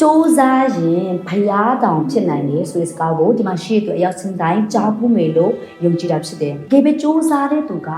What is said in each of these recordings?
စူးစမ်းရင်ဖျားတောင်ဖြစ်နိုင်တယ်ဆိုတဲ့စကားကိုဒီမှာရှေ့သူအရောက်စင်တိုင်းကြားဖို့မယ်လို့ယုံကြည်တာဖြစ်တယ်။ကေပဲစူးစမ်းတဲ့သူက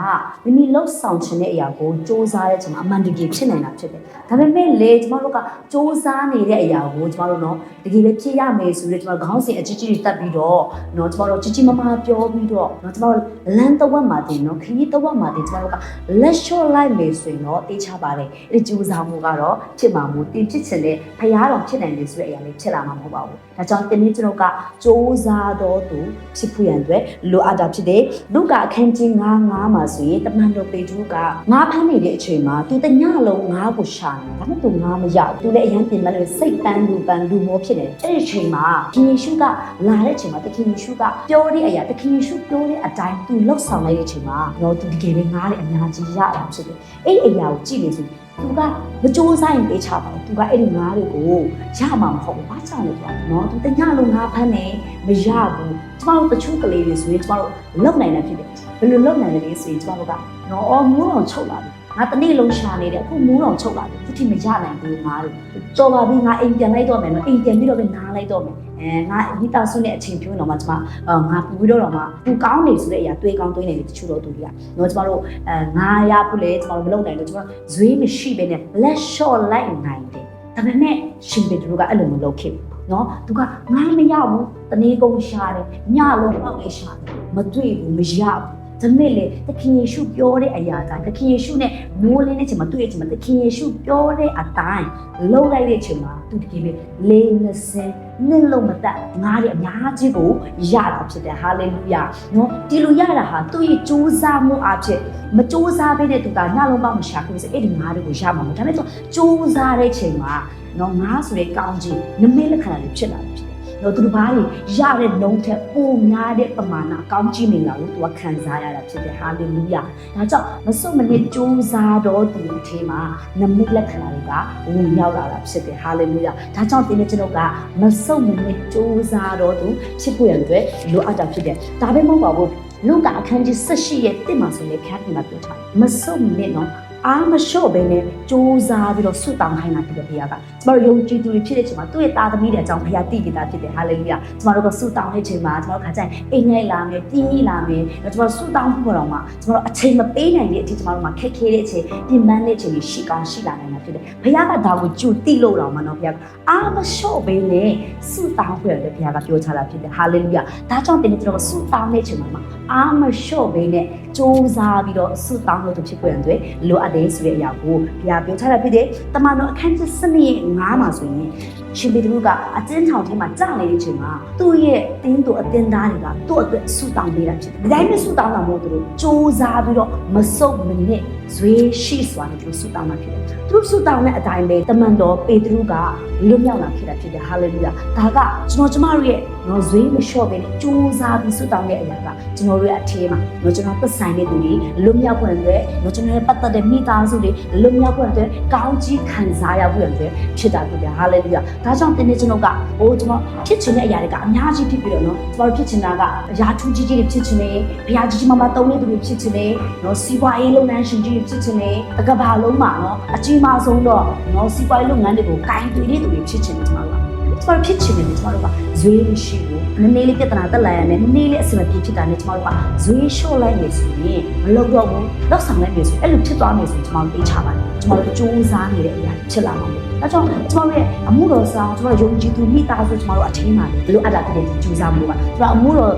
မိမိလှုပ်ဆောင်ခြင်းတဲ့အရာကိုစူးစမ်းတဲ့ချိန်မှာအမှန်တကယ်ဖြစ်နိုင်တာဖြစ်တယ်။ဒါပေမဲ့လေကျမတို့ကစူးစမ်းနေတဲ့အရာကိုကျမတို့နော်တကယ်ပဲဖြစ်ရမယ်ဆိုတဲ့ကျမတို့ခေါင်းစဉ်အကြီးကြီးတွေတက်ပြီးတော့နော်ကျမတို့ကြီးကြီးမားမားပြောပြီးတော့နော်ကျမတို့လမ်းတစ်ဝက်မှာတင်နော်ခရီးတစ်ဝက်မှာတင်ကျမတို့ကလက်လျှော့လိုက်မယ်ဆိုရင်တော့တေးချပါတယ်။အဲ့ဒီစူးစမ်းမှုကတော့ဖြစ်မှာမို့တင်ဖြစ်ချင်တဲ့ဖျားတော်ဖြစ်နိုင်တယ်ဆိုတဲ့အရာလေးဖြစ်လာမှာမဟုတ်ပါဘူး။ဒါကြောင့်ဒီနေ့ကျွန်တော်ကစူးစမ်းတော့သူဖြစ်ဖို့ရန်အတွက်လိုအပ်တာဖြစ်တယ်။လူကအခန်းကြီး9 9မှာဆိုရင်တမန်တော်ပေတရုကငါးဖမ်းနေတဲ့အချိန်မှာသူတညလုံးငါးကိုရှာနေဒါပေမဲ့သူငါးမရဘူး။သူလည်းအရန်ပြင်မဲ့လို့စိတ်ပန်းလူပန်းလူမောဖြစ်နေတယ်။အဲ့ဒီအချိန်မှာခင်ယေရှုကလာတဲ့အချိန်မှာတခင်ယေရှုကပြောတဲ့အရာတခင်ယေရှုပြောတဲ့အတိုင်းသူလှုပ်ဆောင်လိုက်တဲ့အချိန်မှာတော့သူတကယ်ပဲငါးလေအများကြီးရတာဖြစ်တယ်။အဲ့ဒီအရာကိုကြည့်နေဆို သူကမကြိုးစားရင်ပေးချပါဘူးသူကအဲ့ဒီငါးတွေကိုရမှာမဟုတ်ဘူးဘာကြောင့်လဲဆိုတော့နော်သူတညလုံးငါးဖမ်းနေမရဘူးကျမတို့တချို့ကလေးတွေဆိုရင်ကျမတို့လုံနိုင်တာဖြစ်တယ်ဘယ်လိုလုံနိုင်လဲဆိုရင်ကျမတို့ကနော်အော်မိုးတော်ချုပ်လာပြီငါတနေ့လုံးရှာနေတယ်အခုမိုးတော်ချုပ်လာပြီခုထိမရနိုင်ဘူးငါတွေတော်ပါပြီငါအိမ်ပြန်လိုက်တော့မယ်နော်အိမ်ပြန်ပြီးတော့ပဲနားလိုက်တော့မယ် အဲငါမိသားစုနဲ့အချိန်ဖြုံးတော့မှကျမငါပူပြီးတော့တော့မှပူကောင်းနေဆိုတဲ့အရာတွေးကောင်းတွေးနေတယ်တချို့တော့သူတွေကနော်ကျမတို့အဲငါရဖို့လေကျမတို့မလုပ်နိုင်လို့ကျမတို့ဇွေးမရှိဘဲနဲ့ let short လိုက်နိုင်တယ်ဒါပေမဲ့ရှင်ပေတရုကအဲ့လိုမလုပ်ခဲ့ဘူးနော်သူကငါမရဘူးတနေ့ကုန်ရှာတယ်ညလုံးပေါက်လေးရှာတယ်မတွေ့ဘူးမရဘူး ဒါမဲ့လေသခင်ယေရှုပြောတဲ့အရာတိုင်းသခင်ယေရှုနဲ့မိုးလင်းတဲ့ချိန်မှာတွေ့တဲ့ချိန်မှာသခင်ယေရှုပြောတဲ့အတိုင်းလှုပ်လိုက်တဲ့ချိန်မှာသူတကယ်ပဲလေးနစင်နှစ်လုံးမတက်ငါးတွေအများကြီးကိုရတာဖြစ်တယ်ဟာလေလုယာနော်ဒီလိုရတာဟာသူ့ရဲ့ကြိုးစားမှုအဖြစ်မကြိုးစားပေးတဲ့သူကညလုံးပေါက်မရှာဘူးဆိုအဲ့ဒီငါးတွေကိုရမှာမဟုတ်ဒါပေမဲ့သူကြိုးစားတဲ့ချိန်မှာနော်ငါးဆိုတဲ့ကောင်းကြီးနမိတ်လက္ခဏာတွေဖြစ်လာတယ်ဖြစ် တယ်တော့သူတို့ဘာတွေရတဲ့နှုံးထက်ပိုများတဲ့ပမာဏကောင်းကြီးမင်္ဂလာကိုသူကခံစားရတာဖြစ်တယ်ဟာလေလုယာဒါကြောင့်မစွတ်မနစ်ကြိုးစားတော့သူအထင်းမှာနမိတ်လက္ခဏာတွေကဝင်ရောက်လာတာဖြစ်တယ်ဟာလေလုယာဒါကြောင့်ဒီနေ့ကျွန်တော်ကမစွတ်မနစ်ကြိုးစားတော့သူဖြစ်ဖို့ရတဲ့လိုအပ်တာဖြစ်တယ်ဒါပဲမဟုတ်ပါဘူးလူကအခန်းကြီး18ရဲ့တစ်မှာဆိုလေဖျားတင်မှာပြောထားတယ်မစွတ်မနစ်နော် အားမလျှော့ဘဲနဲ့စူးစမ်းပြီးတော့ဆွတောင်းခိုင်းတာဖြစ်တယ်ဘုရားကကျမတို့ယုံကြည်သူတွေဖြစ်တဲ့ချိန်မှာသူ့ရဲ့သားသမီးတွေအကြောင်းဘုရားတည်ကြတာဖြစ်တယ်ဟာလေလုယာကျမတို့ကဆွတောင်းတဲ့ချိန်မှာကျမတို့ခါကျရင်အိမ်ငိုက်လာမယ်ပြင်းကြီးလာမယ်ကျမတို့ဆွတောင်းဖို့တော့မှကျမတို့အချိန်မပေးနိုင်တဲ့အထိကျမတို့မှာခက်ခဲတဲ့အချိန်ပြင်ပန်းတဲ့အချိန်တွေရှိကောင်းရှိလာနိုင်တာဖြစ်တယ်ဘုရားကဒါကိုကြိုတိလို့တော့မှနော်ဘုရားအားမလျှော့ဘဲနဲ့ဆွတောင်းဖို့ရတယ်ဘုရားကပြောချတာဖြစ်တယ်ဟာလေလုယာဒါကြောင့်တင်ကျွန်တော်ဆွတောင်းတဲ့ချိန်မှာအားမလျှော့ဘဲနဲ့စူးစမ်းပြီးတော့ဆွတောင်းလို့ဖြစ်ပေါ်ရတဲ့လိုအပ်တယ်ဆိုတဲ့အရာကိုဘုရားပြောချတာဖြစ်တယ်။တမန်တော်အခန်းကြီးစနစ်9မှာဆိုရင်ရှင်ပေတရုကအကျဉ်းထောင်ထဲမှာကြာနေတဲ့အချိန်မှာသူ့ရဲ့တင်းသူအတင်းသားတွေကသူ့အတွက်ဆူတောင်းပေးတာဖြစ်တယ်။ဒီတိုင်းပဲဆူတောင်းတာမဟုတ်ဘူး။စူးစမ်းပြီးတော့မဆုတ်မနစ်ဇွေးရှိစွာနဲ့သူဆူတောင်းတာဖြစ်တယ်။သူဆူတောင်းတဲ့အတိုင်းပဲတမန်တော်ပေတရုကလွတ်မြောက်လာဖြစ်တာဖြစ်တယ်။ဟာလေလုယာ။ဒါကကျွန်တော်ကျမတို့ရဲ့နော်ဇွေးမလျှော့ပဲနဲ့စူးစမ်းပြီးဆူတောင်းတဲ့အရာကကျွန်တော်တို့ရဲ့အထင်းမှာနော်ကျွန်တော်သက်ဆိုင်တဲ့သူတွေလွတ်မြောက်ခွင့်အတွက်နော်ကျွန်တော်ရဲ့ပတ်သက်တဲ့မိသားစုတွေလွတ်မြောက်ခွင့်အတွက်ကောင်းကြီးခံစားရဖို့အတွက်ဖြစ်တာဖြစ်တယ်ဟာလေလုယာဒါကြောင့်တင်းနေကျွန်တော်ကအိုးကျွန်တော်ဖြစ်ချင်တဲ့အရာတွေကအများကြီးဖြစ်ပြီးတော့နော်ကျွန်တော်ဖြစ်ချင်တာကအရာထူးကြီးကြီးတွေဖြစ်ချင်တယ်ဘုရားကြီးကြီးမားမားတုံးနေသူတွေဖြစ်ချင်တယ်နော်စီးပွားရေးလုပ်ငန်းရှင်ကြီးတွေဖြစ်ချင်တယ်တကဘာလုံးမှာနော်အကြီးမားဆုံးတော့နော်စီးပွားရေးလုပ်ငန်းတွေကိုကိုင်တွယ်တဲ့သူတွေဖြစ်ချင်တယ်ကျွန်တော်က ကျွန်တော်ဖြစ်ချင်တယ်ကျွန်တော်တို့ကဇွေးမရှိဘူးနည်းနည်းလေးပြဿနာတက်လာရတယ်နည်းနည်းလေးအဆင်မပြေဖြစ်တာနဲ့ကျွန်တော်တို့ကဇွေးလျှော့လိုက်နေဆိုရင်မလုပ်တော့ဘူးလောက်ဆောင်လိုက်နေဆိုအဲ့လိုဖြစ်သွားနေဆိုကျွန်တော်တို့သိချပါတယ် ကျွန်တော်တို့စူးစမ်းနေတဲ့အရာဖြစ်လာမှာဒါကြောင့်ကျွန်တော်ရဲ့အမှုတော်ဆောင်ကျွန်တော်ယုံကြည်သူမိသားစုကျွန်တော်တို့အထင်းမှာဘလို့အပ်တာဖြစ်တဲ့ကြိုးစားမှုပါကျွန်တော်အမှုတော်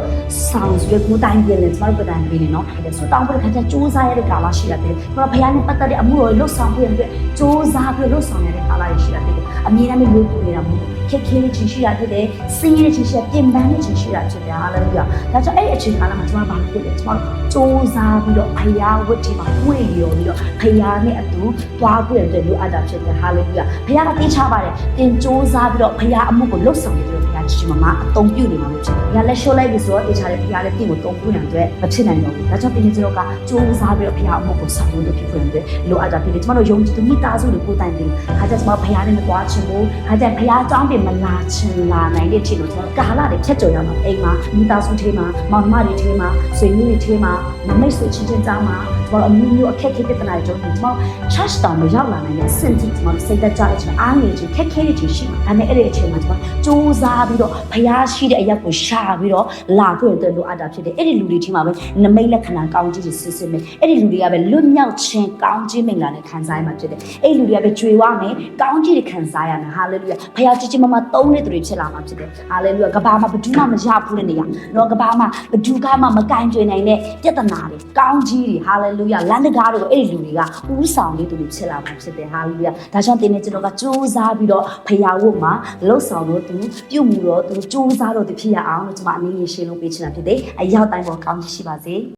ဆောင်ဆိုတဲ့ကိုတိုင်းပြည့်နေကျွန်တော်တို့တိုင်းပြည့်နေနော်ဒါဆိုတောင်းဖို့ခါကျစူးစမ်းရတဲ့ကာလရှိရတယ်ကျွန်တော်ဖခင်နဲ့ပတ်သက်တဲ့အမှုတော်လွတ်ဆောင်ဖို့ရတဲ့စူးစမ်းပြီးလွတ်ဆောင်ရတဲ့ကာလရှိရတယ်အမြဲတမ်းမျိုးပြနေတာမဟုတ်ခက်ခဲတဲ့ချင်းရှိတာဖြစ်တယ်စင်းရဲချင်းရှိတာပြင်ပန်းတဲ့ချင်းရှိတာဖြစ်တယ်ဟာလေလုယာဒါကြောင့်အဲ့အချိန်ကာလမှာကျွန်တော်ဘာလုပ်လဲကျွန်တော်စူးစမ်းပြီးတော့ဖခင်ဝတ်တီမှာဝေ့ရောပြီးတော့ဖခင်နဲ့အတူ တွားပြည့်တဲ့လူအပ်တာဖြစ်တယ်ဟာလေလုယာဖခင်ကသိချပါတယ်တင်စူးစမ်းပြီးတော့ဖခင်အမှုကိုလွတ်ဆောင်ပြီးတော့ဖခင်ကြီးမမအတုံပြုနေမှာလို့ဖြစ်တယ်ဖခင်လက်လျှော့လိုက်ပြီဆိုတော့သိချတယ်ဖခင်လည်းတင့်ကိုတုံပြုနိုင်တဲ့မဖြစ်နိုင်တော့ဘူးဒါကြောင့်တင်ကျွန်တော်ကစူးစမ်းပြီးတော့ဖခင်အမှုကိုဆောင်လို့ဖြစ်ဖွယ်တဲ့လူအပ်တာဖြစ်တယ်ကျွန်တော်တို့ယုံကြည်သူမိသားစုတွေကိုတိုင်တယ်ခါကျကျွန်တော်ဖခင်နဲ့မကွာချင်ဘူးခါကျဖခင်အကြောင်းပြင်မလာချင်လာနိုင်တဲ့ချိန်လို့ကျွန်တော်ကာလတွေဖြတ်ကျော်ရမှာအိမ်မှာမိသားစုထဲမှာမောင်နှမတွေထဲမှာဆွေမျိုးတွေထဲမှာမမိတ်ဆွေချင်းချင်းကြားမှာကျွန်တော်အမျိုးမျိုးအခက်အခဲပြဿနာတွေကျွန်တော်ကျွန်တော် charge တောင်မရောက်လာနိုင်တဲ့အဆင့်ထိကျွန်တော်စိတ်သက်ကြတဲ့အချိန်အားငယ်ခြင်းခက်ခဲတဲ့ခြင်းရှိမှာဒါပေမဲ့အဲ့ဒီအချိန်မှာကျွန်တော်စူးစမ်းပြီးတော့ဖျားရှိတဲ့အရက်ကိုရှာပြီးတော့လာခွင့်အတွက်လိုအပ်တာဖြစ်တယ်အဲ့ဒီလူတွေချင်းမှာပဲနမိတ်လက္ခဏာကောင်းကြီးတွေစစ်စစ်မယ်အဲ့ဒီလူတွေကပဲလွတ်မြောက်ခြင်းကောင်းခြင်းမင်္ဂလာနဲ့ခံစားရမှာဖြစ်တယ်အဲ့ဒီလူတွေကပဲကြွေဝမယ်ကောင်းကြီးတွေခံစားရမယ်ဟာလေလုယာဖျားကြီးကြီးမမသုံးတဲ့သူတွေဖြစ်လာမှာဖြစ်တယ်ဟာလေလုယာကဘာမှဘယ်သူမှမရဘူးတဲ့နေရာတော့ကဘာမှဘယ်သူကမှမကင်ကြွေနိုင်တဲ့ပြဿနာတွေကောင်းကြီးတွေဟာလေလုယာလမ်းတကားတွေကိုအဲ့ဒီလူတွေကဥဆောင်လေးသူတွေဖြစ်လာမှာဖြစ်တယ်ဟာလေလုယာဒါကြောင့်တင်းနေကျွန်တော်ကစူးစမ်းပြီးတော့ဖျားဝတ်မှာလှုပ်ဆောင်တော့သူပြုတ်မှုတော့သူစူးစမ်းတော့သူဖြစ်ရအောင်လို့ကျွန်မအနေနဲ့ရှင်းလို့ပေးချင်တာဖြစ်တယ်အရောက်တိုင်းပေါ်ကောင်းကြီးရှိပါစေ